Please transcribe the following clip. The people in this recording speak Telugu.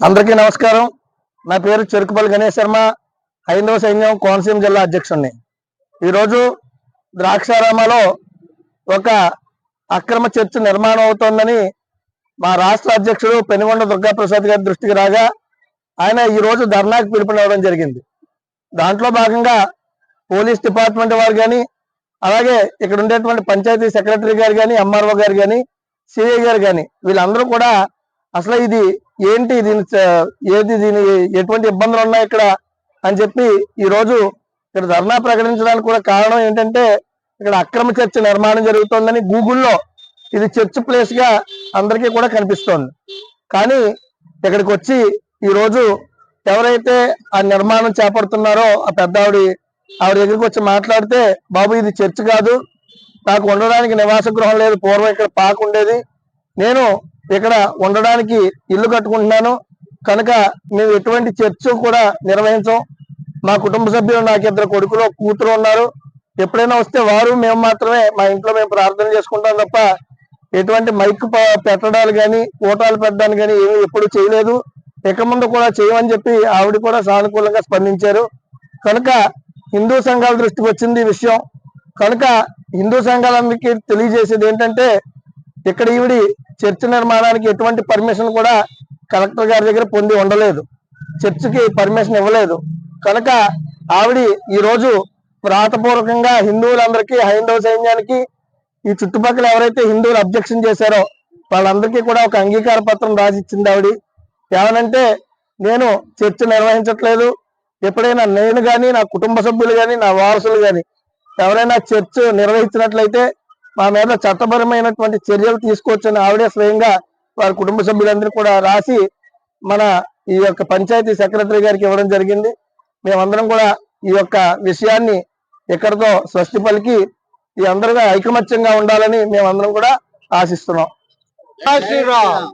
అందరికీ నమస్కారం. నా పేరు చెరుకుపల్లి గణేష్ శర్మ హైందవ సైన్యం కోనసీమ జిల్లా అధ్యక్షుడిని ఈరోజు ద్రాక్షారామలో ఒక అక్రమ చర్చ నిర్మాణం అవుతోందని మా రాష్ట్ర అధ్యక్షుడు పెనుగొండ దుర్గాప్రసాద్ గారి దృష్టికి రాగా ఆయన ఈరోజు ధర్నాకు పిలుపునివ్వడం జరిగింది. దాంట్లో భాగంగా పోలీస్ డిపార్ట్మెంట్ వారు కానీ అలాగే ఇక్కడ ఉండేటువంటి పంచాయతీ సెక్రటరీ గారు కానీ ఎంఆర్ఓ గారు కానీ సిఐ గారు కానీ వీళ్ళందరూ కూడా అసలు ఇది ఏంటి దీని ఏది దీని ఎటువంటి ఇబ్బందులు ఉన్నాయి ఇక్కడ అని చెప్పి ఈ రోజు ఇక్కడ ధర్నా ప్రకటించడానికి కూడా కారణం ఏంటంటే ఇక్కడ అక్రమ చర్చ నిర్మాణం జరుగుతోందని గూగుల్లో ఇది చర్చ్ ప్లేస్గా అందరికీ కూడా కనిపిస్తోంది. కానీ ఇక్కడికి వచ్చి ఈరోజు ఎవరైతే ఆ నిర్మాణం చేపడుతున్నారో ఆ పెద్ద ఆవిడ ఆవిడ దగ్గరికి వచ్చి మాట్లాడితే బాబు ఇది చర్చ్ కాదు. నాకు ఉండడానికి నివాస గృహం లేదు. పూర్వం ఇక్కడ పాక ఉండేది. నేను ఇక్కడ ఉండడానికి ఇల్లు కట్టుకుంటున్నాను. కనుక మేము ఎటువంటి చర్చ కూడా నిర్వహించం. మా కుటుంబ సభ్యులు నాకు ఇద్దరు కొడుకులు కూతురు ఉన్నారు. ఎప్పుడైనా వస్తే వారు మేము మాత్రమే మా ఇంట్లో మేము ప్రార్థన చేసుకుంటాం తప్ప ఎటువంటి మైక్ పెట్టడాలు కానీ ఓటాలు పెట్టడానికి కానీ ఏమీ ఎప్పుడు చేయలేదు. ఇక ముందు కూడా చేయమని చెప్పి ఆవిడ కూడా సానుకూలంగా స్పందించారు. కనుక హిందూ సంఘాల దృష్టికి వచ్చింది ఈ విషయం. కనుక హిందూ సంఘాలందరికీ తెలియజేసేది ఏంటంటే ఇక్కడ ఈవిడి చర్చ్ నిర్మాణానికి ఎటువంటి పర్మిషన్ కూడా కలెక్టర్ గారి దగ్గర పొంది ఉండలేదు. చర్చికి పర్మిషన్ ఇవ్వలేదు. కనుక ఆవిడ ఈరోజు రోజు వ్రాతపూర్వకంగా హిందువులందరికీ హైందవ సైన్యానికి ఈ చుట్టుపక్కల ఎవరైతే హిందువులు అబ్జెక్షన్ చేశారో వాళ్ళందరికీ కూడా ఒక అంగీకార పత్రం రాసిచ్చింది ఆవిడ. ఏమనంటే నేను చర్చ నిర్వహించట్లేదు. ఎప్పుడైనా నేను కానీ నా కుటుంబ సభ్యులు కానీ నా వారసులు కానీ ఎవరైనా చర్చ్ నిర్వహించినట్లయితే మా మీద చట్టపరమైనటువంటి చర్యలు తీసుకోవచ్చని ఆవిడే స్వయంగా వారి కుటుంబ సభ్యులందరూ కూడా రాసి మన ఈ యొక్క పంచాయతీ సెక్రటరీ గారికి ఇవ్వడం జరిగింది. మేమందరం కూడా ఈ యొక్క విషయాన్ని ఇక్కడితో స్వస్తి పలికి ఈ అందరుగా ఐకమత్యంగా ఉండాలని మేమందరం కూడా ఆశిస్తున్నాం. శ్రీరామ్.